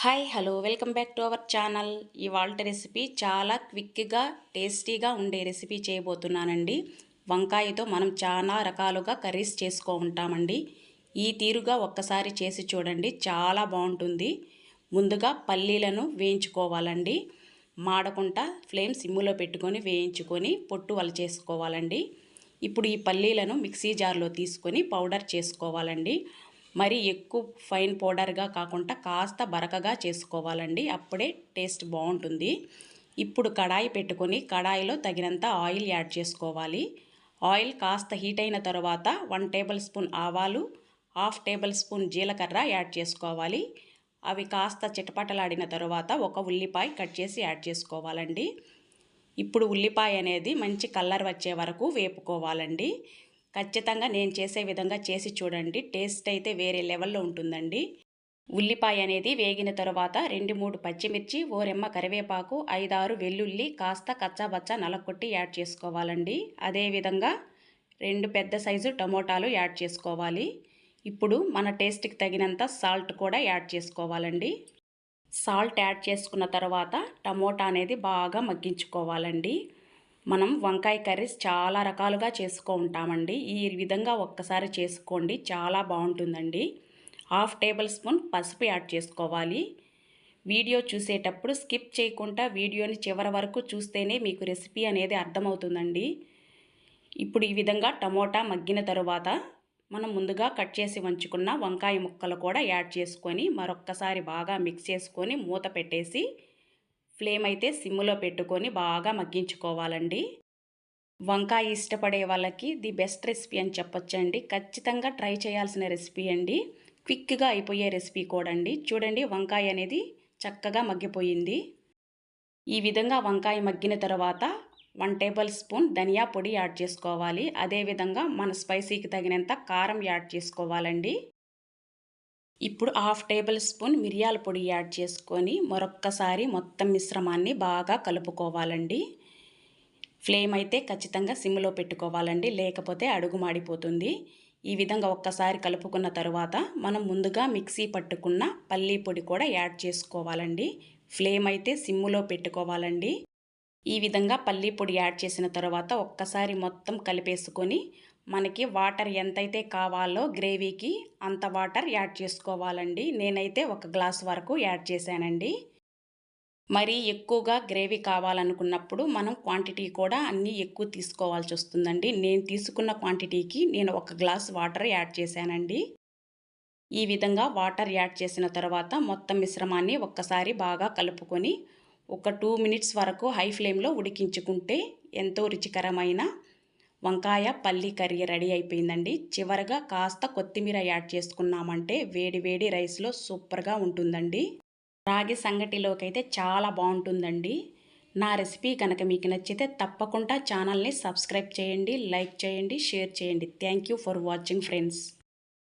Hi hello welcome back to our channel. ఇవాళ recipe చాలా క్విక్గా టేస్టీగా ఉండే రెసిపీ చేయబోతున్నానండి. వంకాయతో మనం చాలా రకాలుగా కర్రీస్ చేసుకో ఉంటామండి. ఈ తీరుగా ఒక్కసారి చేసి చూడండి చాలా బాగుంటుంది. ముందుగా పల్లీలను వేయించుకోవాలండి. మాడకుండా ఫ్లేమ్ సిమ్ములో పెట్టుకొని వేయించుకొని పొట్టు వల చేసుకోవాలండి ఇప్పుడు ఈ పల్లీలను మిక్సీ జార్లో తీసుకొని పౌడర్ చేసుకోవాలండి. మరి ఎక్కువ ఫైన్ పౌడర్గా కాకుండా కాస్త బరకగా చేసుకోవాలండి. అప్పుడే టేస్ట్ బాగుంటుంది. ఇప్పుడు కడాయి పెట్టుకొని కడాయిలో తగినంత ఆయిల్ యాడ్ చేసుకోవాలి. ఆయిల్ కాస్త హీట్ అయిన తర్వాత వన్ టేబుల్ స్పూన్ ఆవాలు హాఫ్ టేబుల్ స్పూన్ జీలకర్ర యాడ్ చేసుకోవాలి. అవి కాస్త చిటపటలాడిన తర్వాత ఒక ఉల్లిపాయ కట్ చేసి యాడ్ చేసుకోవాలండి. ఇప్పుడు ఉల్లిపాయ అనేది మంచి కలర్ వచ్చే వరకు వేపుకోవాలండి. ఖచ్చితంగా నేను చేసే విధంగా చేసి చూడండి. టేస్ట్ అయితే వేరే లెవెల్లో ఉంటుందండి. ఉల్లిపాయ అనేది వేగిన తర్వాత రెండు మూడు పచ్చిమిర్చి ఓరెమ్మ కరివేపాకు ఐదారు వెల్లుల్లి కాస్త కచ్చాబచ్చా నలకొట్టి యాడ్ చేసుకోవాలండి. అదేవిధంగా రెండు పెద్ద సైజు టమోటాలు యాడ్ చేసుకోవాలి. ఇప్పుడు మన టేస్ట్కి తగినంత సాల్ట్ కూడా యాడ్ చేసుకోవాలండి. సాల్ట్ యాడ్ చేసుకున్న తర్వాత టమోటా అనేది బాగా మగ్గించుకోవాలండి. మనం వంకాయ కర్రీస్ చాలా రకాలుగా చేసుకో ఉంటామండి. ఈ విధంగా ఒక్కసారి చేసుకోండి. చాలా బాగుంటుందండి. హాఫ్ టేబుల్ స్పూన్ పసుపు యాడ్ చేసుకోవాలి. వీడియో చూసేటప్పుడు స్కిప్ చేయకుండా వీడియోని చివరి వరకు చూస్తేనే మీకు రెసిపీ అనేది అర్థమవుతుందండి. ఇప్పుడు ఈ విధంగా టమోటా మగ్గిన తరువాత మనం ముందుగా కట్ చేసి వంచుకున్న వంకాయ ముక్కలు కూడా యాడ్ చేసుకొని మరొక్కసారి బాగా మిక్స్ చేసుకొని మూత పెట్టేసి ఫ్లేమ్ అయితే సిమ్లో పెట్టుకొని బాగా మగ్గించుకోవాలండి. వంకాయ ఇష్టపడే వాళ్ళకి ది బెస్ట్ రెసిపీ అని చెప్పొచ్చండి. ఖచ్చితంగా ట్రై చేయాల్సిన రెసిపీ అండి. క్విక్గా అయిపోయే రెసిపీ కూడా అండి చూడండి వంకాయ అనేది చక్కగా మగ్గిపోయింది. ఈ విధంగా వంకాయ మగ్గిన తర్వాత వన్ టేబుల్ స్పూన్ ధనియా పొడి యాడ్ చేసుకోవాలి. అదేవిధంగా మన స్పైసీకి తగినంత కారం యాడ్ చేసుకోవాలండి. ఇప్పుడు హాఫ్ టేబుల్ స్పూన్ మిరియాల పొడి యాడ్ చేసుకొని మరొక్కసారి మొత్తం మిశ్రమాన్ని బాగా కలుపుకోవాలండి. ఫ్లేమ్ అయితే ఖచ్చితంగా సిమ్లో పెట్టుకోవాలండి. లేకపోతే అడుగు మాడిపోతుంది. ఈ విధంగా ఒక్కసారి కలుపుకున్న తర్వాత మనం ముందుగా మిక్సీ పట్టుకున్న పల్లీ పొడి కూడా యాడ్ చేసుకోవాలండి. ఫ్లేమ్ అయితే సిమ్ములో పెట్టుకోవాలండి. ఈ విధంగా పల్లీ పొడి యాడ్ చేసిన తర్వాత ఒక్కసారి మొత్తం కలిపేసుకొని మనకి వాటర్ ఎంతైతే కావాలో గ్రేవీకి అంత వాటర్ యాడ్ చేసుకోవాలండి. నేనైతే ఒక గ్లాస్ వరకు యాడ్ చేశానండి. మరి ఎక్కువగా గ్రేవీ కావాలనుకున్నప్పుడు మనం క్వాంటిటీ కూడా అన్నీ ఎక్కువ తీసుకోవాల్సి వస్తుందండి. నేను తీసుకున్న క్వాంటిటీకి నేను ఒక గ్లాస్ వాటర్ యాడ్ చేశానండి. ఈ విధంగా వాటర్ యాడ్ చేసిన తర్వాత మొత్తం మిశ్రమాన్ని ఒక్కసారి బాగా కలుపుకొని ఒక టూ మినిట్స్ వరకు హై ఫ్లేమ్లో ఉడికించుకుంటే ఎంతో రుచికరమైన వంకాయ పల్లి కర్రీ రెడీ అయిపోయిందండి. చివరగా కాస్త కొత్తిమీర యాడ్ చేసుకున్నామంటే వేడి వేడి రైస్లో సూపర్గా ఉంటుందండి. రాగి సంగటిలోకి అయితే చాలా బాగుంటుందండి. నా రెసిపీ కనుక మీకు నచ్చితే తప్పకుండా ఛానల్ని సబ్స్క్రైబ్ చేయండి లైక్ చేయండి షేర్ చేయండి. Thank you for watching friends.